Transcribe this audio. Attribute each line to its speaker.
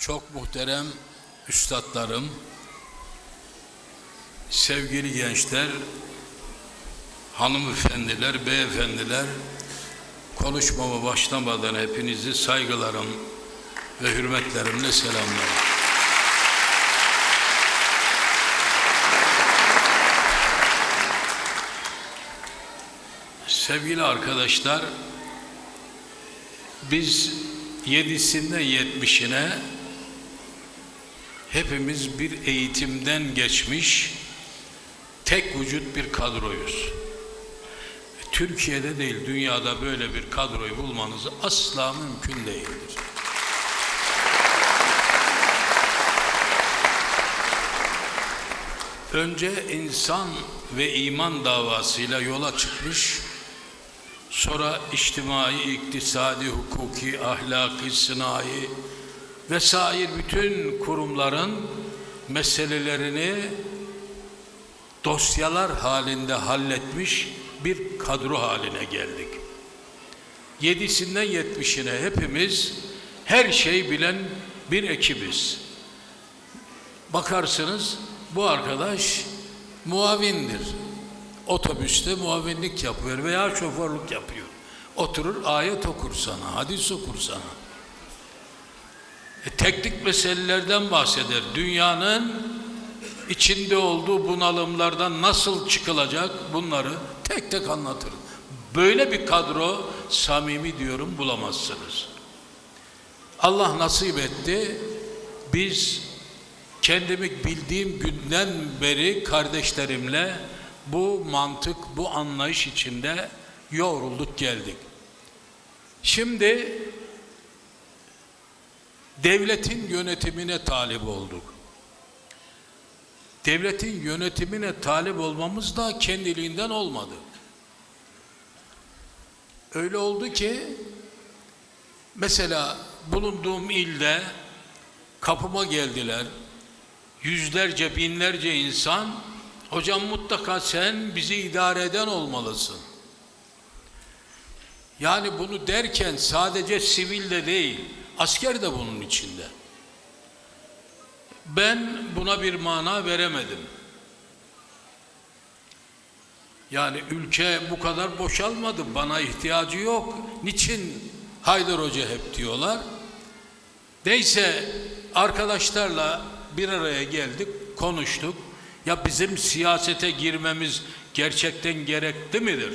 Speaker 1: çok muhterem üstadlarım, sevgili gençler, hanımefendiler, beyefendiler, konuşmama başlamadan hepinizi saygılarım ve hürmetlerimle selamlarım. Sevgili arkadaşlar, biz yedisinde yetmişine hepimiz bir eğitimden geçmiş tek vücut bir kadroyuz. Türkiye'de değil, dünyada böyle bir kadroyu bulmanız asla mümkün değildir. Önce insan ve iman davasıyla yola çıkmış, sonra içtimai, iktisadi, hukuki, ahlaki, sınai vesaire bütün kurumların meselelerini dosyalar halinde halletmiş bir kadro haline geldik. Yedisinden yetmişine hepimiz her şey bilen bir ekibiz. Bakarsınız bu arkadaş muavindir. Otobüste muavinlik yapıyor veya şoförlük yapıyor. Oturur ayet okur sana, hadis okur sana. E, teknik meselelerden bahseder. Dünyanın içinde olduğu bunalımlardan nasıl çıkılacak bunları tek tek anlatır. Böyle bir kadro samimi diyorum bulamazsınız. Allah nasip etti. Biz kendimi bildiğim günden beri kardeşlerimle bu mantık, bu anlayış içinde yoğrulduk geldik. Şimdi devletin yönetimine talip olduk. Devletin yönetimine talip olmamız da kendiliğinden olmadı. Öyle oldu ki mesela bulunduğum ilde kapıma geldiler. Yüzlerce, binlerce insan hocam mutlaka sen bizi idare eden olmalısın. Yani bunu derken sadece sivil de değil, asker de bunun içinde. Ben buna bir mana veremedim. Yani ülke bu kadar boşalmadı, bana ihtiyacı yok. Niçin Haydar Hoca hep diyorlar. Neyse arkadaşlarla bir araya geldik, konuştuk. Ya bizim siyasete girmemiz gerçekten gerekli midir?